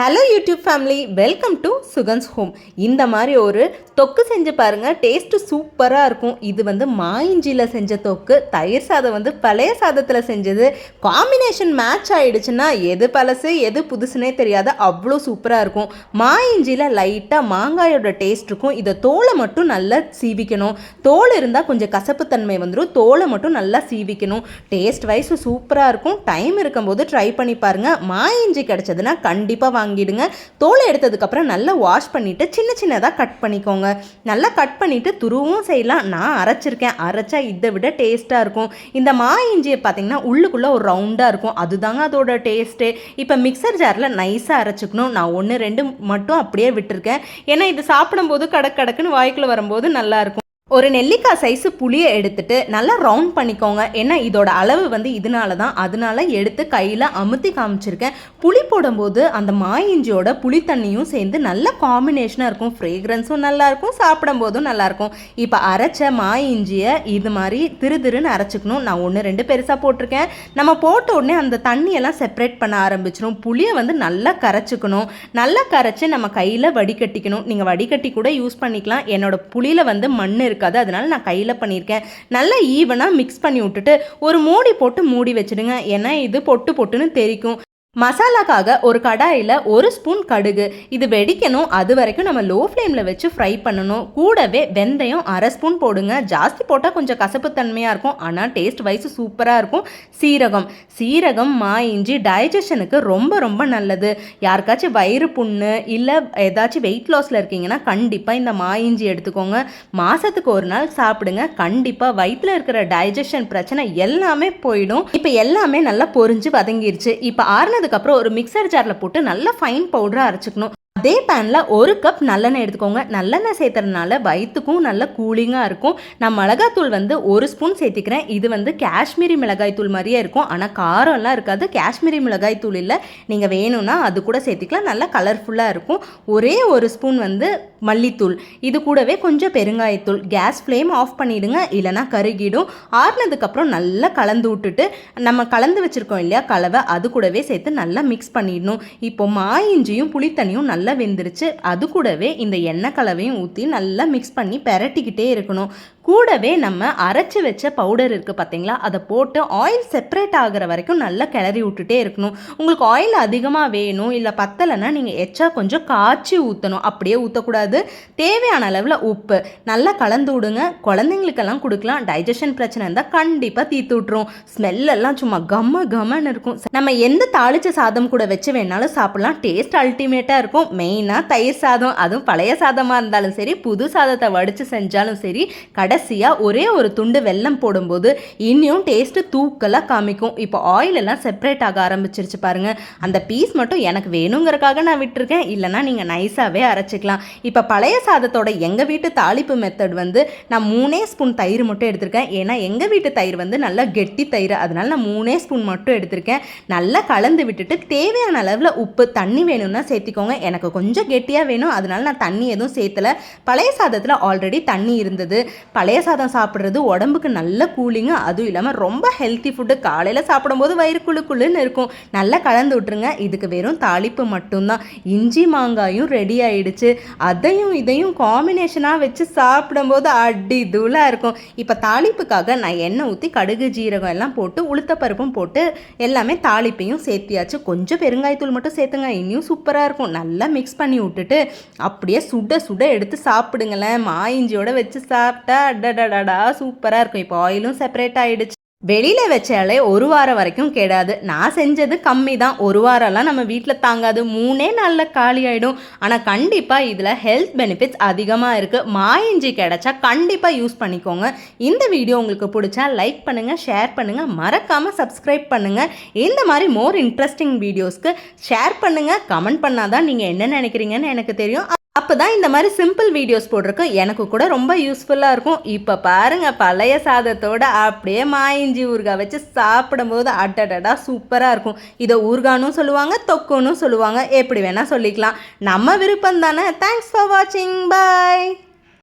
Hello YouTube family welcome to Sugan's home இந்த மாதிரி ஒரு தொக்கு செஞ்சு பாருங்கள் டேஸ்ட்டு சூப்பராக இருக்கும். இது வந்து மாயிஞ்சியில் செஞ்ச தொக்கு தயிர் சாதம் வந்து பழைய சாதத்தில் செஞ்சது. காம்பினேஷன் மேட்ச் ஆகிடுச்சுன்னா எது பழசு எது புதுசுனே தெரியாத அவ்வளோ சூப்பராக இருக்கும். மாயிஞ்சியில் லைட்டாக மாங்காயோட டேஸ்ட் இருக்கும். இதை தோலை மட்டும் நல்லா சீவிக்கணும். தோல் இருந்தால் கொஞ்சம் கசப்புத்தன்மை வந்துடும் தோலை மட்டும் நல்லா சீவிக்கணும். டேஸ்ட் வைஸ் சூப்பராக இருக்கும். டைம் இருக்கும்போது ட்ரை பண்ணி பாருங்கள் மாயிஞ்சி கிடச்சதுன்னா கண்டிப்பாக வாங்கிடுங்க. தோலை எடுத்ததுக்கப்புறம் நல்லா வாஷ் பண்ணிவிட்டு சின்ன சின்னதாக கட் பண்ணிக்கோங்க. நல்லா கட் பண்ணிவிட்டு துருவும் செய்யலாம். நான் அரைச்சிருக்கேன். அரைச்சா இதை விட டேஸ்ட்டாக இருக்கும். இந்த மா இஞ்சியை பார்த்தீங்கன்னா உள்ளுக்குள்ளே ஒரு ரவுண்டாக இருக்கும். அதுதாங்க அதோட டேஸ்ட்டு இப்போ மிக்சர் ஜாரில் நைஸாக அரைச்சிக்கணும். நான் ஒன்று ரெண்டு மட்டும் அப்படியே விட்டுருக்கேன். ஏன்னா இது சாப்பிடும்போது கடக்கு கடக்குன்னு வாய்க்குள்ளே வரும்போது நல்லாயிருக்கும் ஒரு நெல்லிக்காய் சைஸு புளியை எடுத்துட்டு நல்லா ரவுண்ட் பண்ணிக்கோங்க. ஏன்னா இதோட அளவு வந்து இதனால தான். அதனால எடுத்து கையில் அமுத்தி காமிச்சிருக்கேன். புளி போடும்போது அந்த மாயிஞ்சியோட புளி தண்ணியும் சேர்ந்து நல்ல காம்பினேஷனாக இருக்கும். ஃப்ரேக்ரன்ஸும் நல்லாயிருக்கும் சாப்பிடும்போதும் நல்லாயிருக்கும் இப்போ அரைச்ச மாயிஞ்சியை இது மாதிரி திரு திருன்னு அரைச்சிக்கணும். நான் ஒன்று ரெண்டு பெருசாக போட்டிருக்கேன். நம்ம போட்ட உடனே அந்த தண்ணியெல்லாம் செப்பரேட் பண்ண ஆரம்பிச்சிடும் புளியை வந்து நல்லா கரைச்சிக்கணும். நல்லா கரைச்சி நம்ம கையில் வடிகட்டிக்கணும். நீங்கள் வடிகட்டி கூட யூஸ் பண்ணிக்கலாம். என்னோட புளியில் வந்து மண் இருக்கு. இருக்காது. அதனால நான் கையில் பண்ணியிருக்கேன். நல்லா ஈவனாக மிக்ஸ் பண்ணி விட்டுட்டு ஒரு மூடி போட்டு மூடி வச்சுடுங்க. ஏன்னா இது பொட்டு பொட்டுன்னு தெரிக்கும். மசாலாக்காக ஒரு கடாயில் ஒரு ஸ்பூன் கடுகு. இது வெடிக்கணும். அது வரைக்கும் நம்ம லோ ஃப்ளேமில் வச்சு ஃப்ரை பண்ணணும். கூடவே வெந்தயம் அரை ஸ்பூன் போடுங்க. ஜாஸ்தி போட்டால் கொஞ்சம் கசப்புத்தன்மையாக இருக்கும். ஆனால் டேஸ்ட் வைஸ் சூப்பராக இருக்கும். சீரகம். சீரகம் மா இஞ்சி டைஜஷனுக்கு ரொம்ப ரொம்ப நல்லது. யாருக்காச்சும் வயிறு புண்ணு இல்லை ஏதாச்சும் வெயிட் லாஸில் இருக்கீங்கன்னா கண்டிப்பாக இந்த மா இஞ்சி எடுத்துக்கோங்க. மாதத்துக்கு ஒரு நாள் சாப்பிடுங்க. கண்டிப்பாக வயிற்றில் இருக்கிற டைஜஷன் பிரச்சனை எல்லாமே போயிடும். இப்போ எல்லாமே நல்லா பொரிஞ்சு வதங்கிருச்சு. இப்போ ஆறுன அதுக்கப்புறம் ஒரு மிக்சர் ஜாரில் போட்டு நல்லா ஃபைன் பவுடராக அரைச்சிக்கணும். அதே பேனில் ஒரு கப் நல்லெண்ணெய் எடுத்துக்கோங்க. நல்லெண்ணெய் சேர்த்துறதுனால வயிற்றுக்கும் நல்ல கூலிங்காக இருக்கும். நான் மிளகாத்தூள் வந்து ஒரு ஸ்பூன் சேர்த்திக்கிறேன். இது வந்து காஷ்மீரி மிளகாய் தூள் மாதிரியே இருக்கும். ஆனால் காரம்லாம் இருக்காது. காஷ்மீரி மிளகாய் தூள் இல்லை. நீங்கள் வேணும்னா அது கூட சேர்த்திக்கலாம். நல்லா கலர்ஃபுல்லாக இருக்கும். ஒரே ஒரு ஸ்பூன் வந்து மல்லித்தூள். இது கூடவே கொஞ்சம் பெருங்காயத்தூள். கேஸ் ஃப்ளேம் ஆஃப் பண்ணிவிடுங்க இல்லைனா கருகிடும். ஆறுனதுக்கப்புறம் நல்லா கலந்து விட்டுட்டு நம்ம கலந்து வச்சுருக்கோம் இல்லையா கலவை அது கூடவே சேர்த்து நல்லா மிக்ஸ் பண்ணிடணும். இப்போ மாயிஞ்சியும் புளித்தண்ணியும் நல்லா நல்லா வெந்துருச்சு. அது கூடவே இந்த எண்ணெய் கலவையும் ஊற்றி நல்லா மிக்ஸ் பண்ணி பெரட்டிக்கிட்டே இருக்கணும். கூடவே நம்ம அரைச்சி வச்ச பவுடர் இருக்குது பார்த்தீங்களா அதை போட்டு ஆயில் செப்பரேட் ஆகிற வரைக்கும் நல்லா கிளறி விட்டுட்டே இருக்கணும். உங்களுக்கு ஆயில் அதிகமாக வேணும் இல்லை பத்தலைன்னா நீங்கள் எச்சா கொஞ்சம் காய்ச்சி ஊற்றணும் அப்படியே ஊற்றக்கூடாது தேவையான அளவில் உப்பு. நல்லா கலந்து விடுங்க. குழந்தைங்களுக்கெல்லாம் கொடுக்கலாம். டைஜஷன் பிரச்சனை இருந்தால் கண்டிப்பாக தீர்த்து விட்ரும் ஸ்மெல்லெல்லாம் சும்மா கம்ம கம்மன்னு இருக்கும். நம்ம எந்த தாளிச்ச சாதம் கூட வச்சு வேணாலும் சாப்பிட்லாம். டேஸ்ட் அல்டிமேட்டாக இருக்கும். மெயினாக தயிர் சாதம். அதுவும் பழைய சாதமாக இருந்தாலும் சரி புது சாதத்தை வடித்து செஞ்சாலும் சரி கடை கடைசியாக ஒரே ஒரு துண்டு வெல்லம் போடும்போது இன்னும் டேஸ்ட்டு தூக்கலாக காமிக்கும். இப்போ ஆயில் எல்லாம் செப்பரேட் ஆக ஆரம்பிச்சிருச்சு பாருங்கள் அந்த பீஸ் மட்டும் எனக்கு வேணுங்கிறக்காக நான் விட்டுருக்கேன். இல்லைனா நீங்கள் நைஸாகவே அரைச்சிக்கலாம். இப்போ பழைய சாதத்தோட எங்கள் வீட்டு தாளிப்பு மெத்தட் வந்து நான் மூணே ஸ்பூன் தயிர் மட்டும் எடுத்திருக்கேன். ஏன்னா எங்கள் வீட்டு தயிர் வந்து நல்லா கெட்டி தயிர். அதனால நான் மூணே ஸ்பூன் மட்டும் எடுத்திருக்கேன். நல்லா கலந்து விட்டுட்டு தேவையான அளவில் உப்பு தண்ணி வேணும்னா சேர்த்திக்கோங்க. எனக்கு கொஞ்சம் கெட்டியாக வேணும். அதனால நான் தண்ணி எதுவும் சேர்த்தலை. பழைய சாதத்தில் ஆல்ரெடி தண்ணி இருந்தது. பழைய சாதம் சாப்பிட்றது உடம்புக்கு நல்ல கூலிங்கு அதுவும் இல்லாமல் ரொம்ப ஹெல்த்தி ஃபுட்டு காலையில் சாப்பிடும்போது வயிறு குழு குழுன்னு இருக்கும். நல்லா கலந்து விட்ருங்க இதுக்கு வெறும் தாளிப்பு மட்டும்தான். இஞ்சி மாங்காயும் ரெடி ஆயிடுச்சு. அதையும் இதையும் காம்பினேஷனாக வச்சு சாப்பிடும்போது அடி தூளாக இருக்கும். இப்போ தாளிப்புக்காக நான் எண்ணெய் ஊற்றி கடுகு ஜீரகம் எல்லாம் போட்டு உளுத்தப்பருப்பும் போட்டு எல்லாமே தாளிப்பையும் சேர்த்தியாச்சு. கொஞ்சம் பெருங்காயத்தூள் மட்டும் சேர்த்துங்க. இன்னும் சூப்பராக இருக்கும். நல்லா மிக்ஸ் பண்ணி விட்டுட்டு அப்படியே சுட சுட எடுத்து சாப்பிடுங்களேன். மாயிஞ்சியோட வச்சு சாப்பிட்டா அடடடடா சூப்பராக இருக்கும். இப்போ ஆயிலும் செப்பரேட் ஆகிடுச்சு வெளியில் வச்சாலே ஒரு வாரம் வரைக்கும் கெடாது. நான் செஞ்சது கம்மி தான். ஒரு வாரம்லாம் நம்ம வீட்டில் தாங்காது. மூணே நாளில் காலி ஆகிடும் ஆனால் கண்டிப்பாக இதில் ஹெல்த் பெனிஃபிட்ஸ் அதிகமாக இருக்குது மாயிஞ்சி கிடச்சா கண்டிப்பாக யூஸ் பண்ணிக்கோங்க. இந்த வீடியோ உங்களுக்கு பிடிச்சா லைக் பண்ணுங்கள் ஷேர் பண்ணுங்கள் மறக்காமல் சப்ஸ்கிரைப் பண்ணுங்கள் இந்த மாதிரி மோர் இன்ட்ரெஸ்டிங் வீடியோஸ்க்கு ஷேர் பண்ணுங்கள் கமெண்ட் பண்ணால் தான் நீங்கள் என்ன நினைக்கிறீங்கன்னு எனக்கு தெரியும். அப்போ தான் இந்த மாதிரி சிம்பிள் வீடியோஸ் போட்டிருக்கோம். எனக்கு கூட ரொம்ப யூஸ்ஃபுல்லாக இருக்கும். இப்போ பாருங்கள் பழைய சாதத்தோட அப்படியே மாயிஞ்சி ஊறுகாய் வச்சு சாப்பிடும்போது அட்டடடா சூப்பராக இருக்கும். இதை ஊர்கானும் சொல்லுவாங்க தொக்குன்னு சொல்லுவாங்க. எப்படி வேணால் சொல்லிக்கலாம். நம்ம விருப்பம் தானே. தேங்க்ஸ் ஃபார் வாட்சிங் பாய்